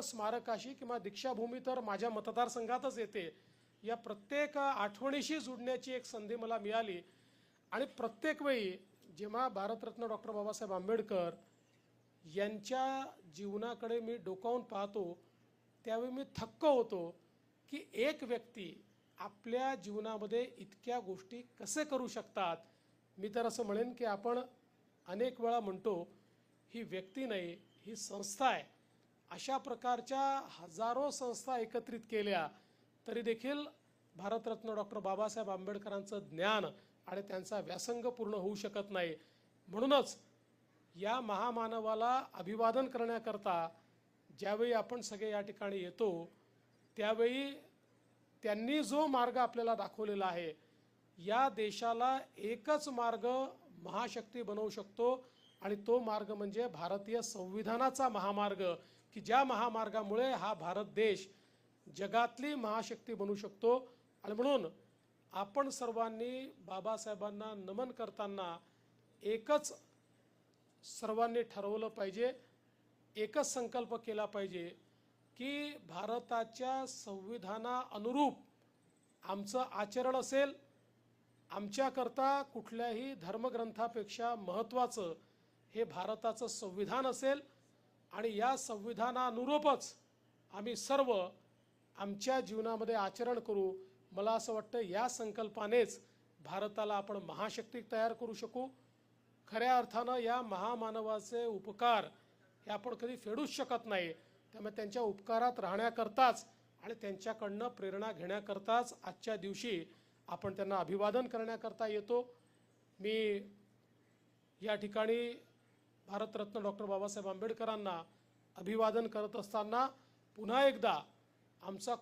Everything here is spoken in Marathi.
स्मारकाशी किंवा दीक्षाभूमी तर माझ्या मतदारसंघातच येते. या प्रत्येक आठवणीशी जुडण्याची एक संधी मला मिळाली. आणि प्रत्येक वेळी जेव्हा भारतरत्न डॉक्टर बाबासाहेब आंबेडकर यांच्या जीवनाकडे मी डोकावून पाहतो त्यावेळी मी थक्क होतो की एक व्यक्ती आपल्या जीवनामध्ये इतक्या गोष्टी कसे करू शकतात? मी तर असं म्हणेन की आपण अनेक वेळा म्हणतो ही व्यक्ती नाही ही संस्था आहे. अशा प्रकारच्या हजारो संस्था एकत्रित केल्या तरी देखील भारतरत्न डॉक्टर बाबासाहेब आंबेडकरांचं ज्ञान आणि त्यांचा व्यासंग पूर्ण होऊ शकत नाही. म्हणूनच या महामानवाला अभिवादन करण्याकरता ज्यावेळी आपण सगळे या ठिकाणी येतो त्यावेळी त्यांनी जो मार्ग आपल्याला दाखवलेला आहे या देशाला एकच मार्ग महाशक्ती बनवू शकतो. आणि तो मार्ग म्हणजे भारतीय संविधानाचा महामार्ग की ज्या महामार्गामुळे हा भारत देश जगातली महाशक्ती बनू शकतो. आणि म्हणून आपण सर्वांनी बाबासाहेबांना नमन करताना एकच सर्वांनी ठरवलं पाहिजे एकच संकल्प केला पाहिजे की भारताच्या संविधाना अनुरूप आमचं आचरण असेल आमच्याकरता कुठल्याही धर्मग्रंथापेक्षा महत्त्वाचं हे भारताचं संविधान असेल आणि या संविधानानुरूपच आम्ही सर्व आमच्या जीवनामध्ये आचरण करू. मला असं वाटतं या संकल्पानेच भारताला आपण महाशक्ती तयार करू शकू. खऱ्या अर्थानं या महामानवाचे उपकार हे आपण कधी फेडूच शकत नाही. त्यामुळे त्यांच्या उपकारात राहण्याकरताच आणि त्यांच्याकडनं प्रेरणा घेण्याकरताच आजच्या दिवशी आपण त्यांना अभिवादन करण्याकरता येतो. मी या ठिकाणी भारतरत्न डॉक्टर बाबासाहेब आंबेडकरांना अभिवादन करत असताना पुन्हा एकदा आमचा